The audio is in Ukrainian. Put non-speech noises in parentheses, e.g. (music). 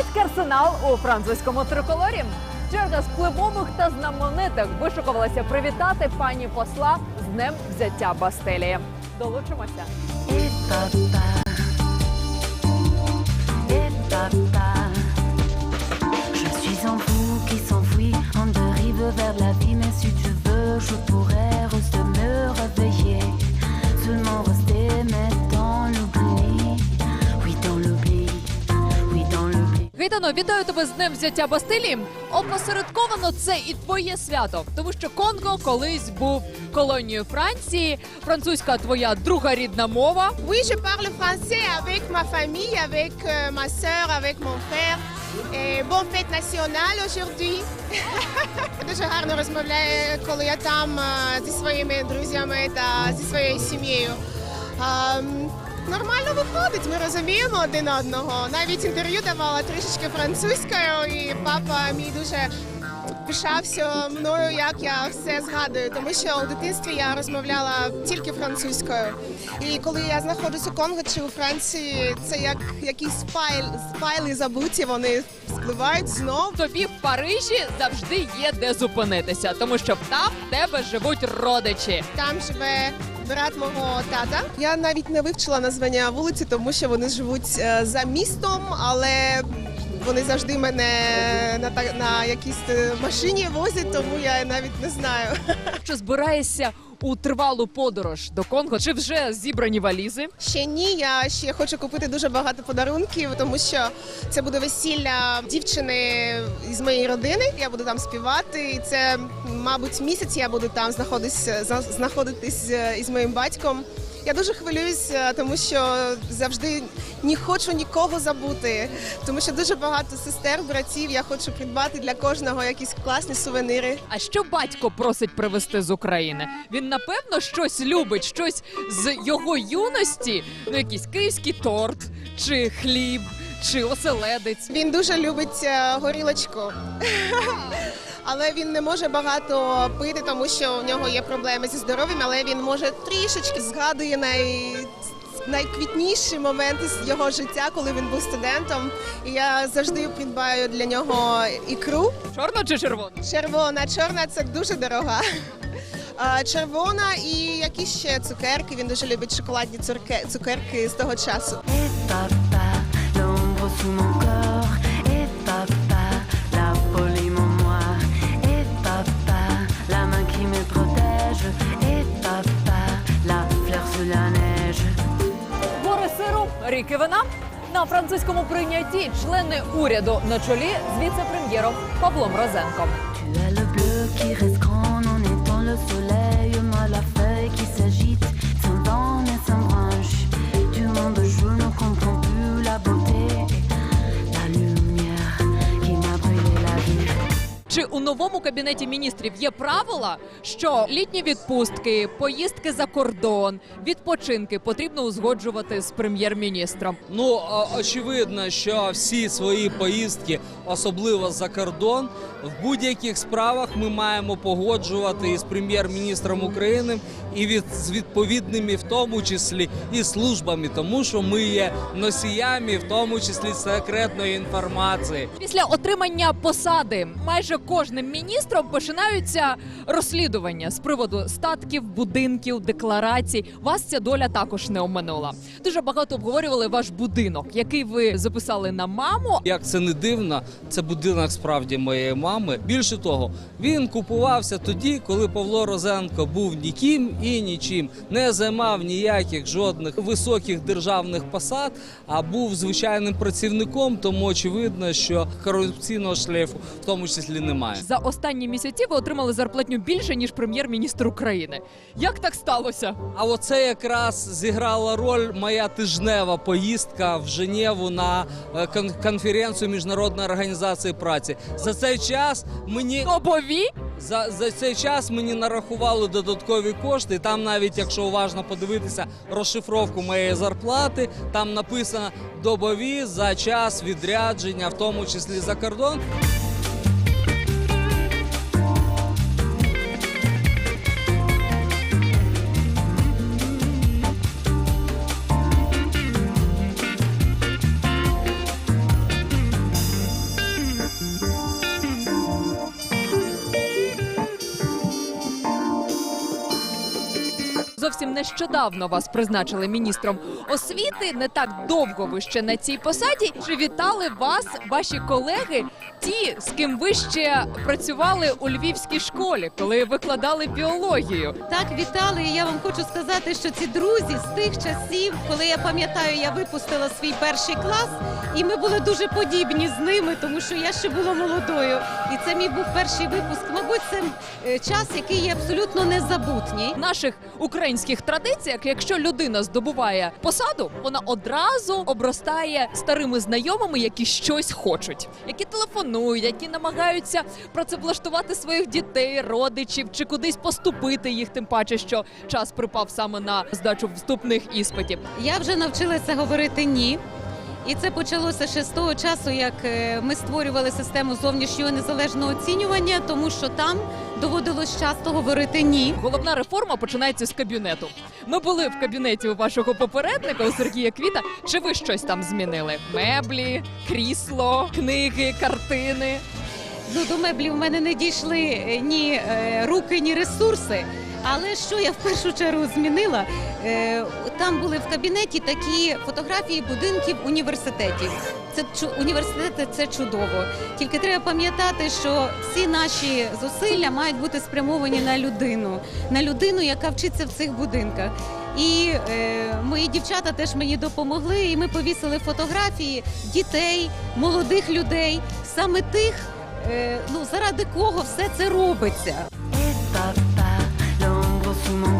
Європейський арсенал у французькому триколорі. Черга з впливових та знаменитих вишукувалася привітати пані посла з днем взяття Бастилії. Долучимося. Гайтано, вітаю тебе з днем взяття Бастилії. Опосередковано це і твоє свято, тому що Конго колись був колонією Франції. Французька твоя друга рідна мова. Oui, je parle français avec ma famille, avec euh, ma sœur, avec mon frère. Et bon fête nationale aujourd'hui. (laughs) Дуже гарно розмовляю, коли я там е, зі своїми друзями та зі своєю сім'єю. Ем, Нормально виходить, ми розуміємо один одного. Навіть інтерв'ю давала трішечки французькою, і папа мій дуже пишався мною, як я все згадую, тому що у дитинстві я розмовляла тільки французькою. І коли я знаходжусь у Конго чи у Франції, це як якісь файл, файли забуті, вони спливають знов. Тобі в Парижі завжди є де зупинитися, тому що там в тебе живуть родичі. Там живе брат мого тата. Я навіть не вивчила названня вулиці, тому що вони живуть е, за містом, але вони завжди мене на, та- на якійсь е, машині возять, тому я навіть не знаю. (laughs) Чи збираєшся у тривалу подорож до Конго? Чи вже зібрані валізи? Ще ні, я ще хочу купити дуже багато подарунків, тому що це буде весілля дівчини із моєї родини. Я буду там співати. І це, мабуть, місяць я буду там знаходитись, знаходитись е, із моїм батьком. Я дуже хвилююся, тому що завжди не хочу нікого забути, тому що дуже багато сестер, братів. Я хочу придбати для кожного якісь класні сувенири. А що батько просить привезти з України? Він напевно щось любить, щось з його юності, ну якийсь київський торт, чи хліб, чи оселедець. Він дуже любить е, горілочку. (laughs) Але він не може багато пити, тому що у нього є проблеми зі здоров'ям, але він може трішечки згадує най... найквітніші моменти з його життя, коли він був студентом. І я завжди придбаю для нього ікру. Чорно чи червоно? Червона, чорна це дуже дорога. Червона і якісь ще цукерки. Він дуже любить шоколадні цукерки з того часу. Вина. На французькому прийнятті члени уряду на чолі з віце-прем'єром Павлом Розенком. Чи у новому кабінеті міністрів є правила, що літні відпустки, поїздки за кордон, відпочинки потрібно узгоджувати з прем'єр-міністром? Ну очевидно, що всі свої поїздки, особливо за кордон, в будь-яких справах ми маємо погоджувати із прем'єр-міністром України і від з відповідними, в тому числі і службами, тому що ми є носіями, в тому числі секретної інформації. Після отримання посади майже кожним міністром починаються розслідування з приводу статків, будинків, декларацій. Вас ця доля також не оминула. Дуже багато обговорювали ваш будинок, який ви записали на маму. Як це не дивно, це будинок справді моєї мами. Більше того, він купувався тоді, коли Павло Розенко був ніким і нічим, не займав ніяких жодних високих державних посад, а був звичайним працівником. Тому очевидно, що корупційного шлейфу в тому числі немає. За останні місяці ви отримали зарплатню більше ніж прем'єр-міністр України. Як так сталося? А оце якраз зіграла роль моя тижнева поїздка в Женеву на е, кон- конференцію міжнародної організації праці. За цей час мені Добові? За, за цей час мені нарахували додаткові кошти. Там навіть, якщо уважно подивитися розшифровку моєї зарплати, там написано добові за час відрядження, в тому числі за кордон. Зовсім нещодавно вас призначили міністром освіти. Не так довго ви ще на цій посаді. Чи вітали вас ваші колеги, ті, з ким ви ще працювали у львівській школі, коли викладали біологію? Так, вітали. І я вам хочу сказати, що ці друзі з тих часів, коли я пам'ятаю, я випустила свій перший клас, і ми були дуже подібні з ними, тому що я ще була молодою. І це мій був перший випуск. Мабуть, це е, час, який є абсолютно незабутній. Наших українських традиціях, якщо людина здобуває посаду, вона одразу обростає старими знайомими, які щось хочуть, які телефонують, які намагаються працевлаштувати своїх дітей, родичів чи кудись поступити їх, тим паче, що час припав саме на здачу вступних іспитів. Я вже навчилася говорити ні. І це почалося ще з того часу, як е, ми створювали систему зовнішнього незалежного оцінювання, тому що там доводилось часто говорити ні. Головна реформа починається з кабінету. Ми були в кабінеті у вашого попередника у Сергія Квіта. Чи ви щось там змінили? Меблі, крісло, книги, картини. Ну, до меблів в мене не дійшли е, ні е, руки, ні ресурси. Але що я в першу чергу змінила? Е, там були в кабінеті такі фотографії будинків університетів. Це університети це чудово. Тільки треба пам'ятати, що всі наші зусилля мають бути спрямовані на людину, на людину, яка вчиться в цих будинках. І е, мої дівчата теж мені допомогли, і ми повісили фотографії дітей, молодих людей, саме тих, е, ну заради кого все це робиться. tout le monde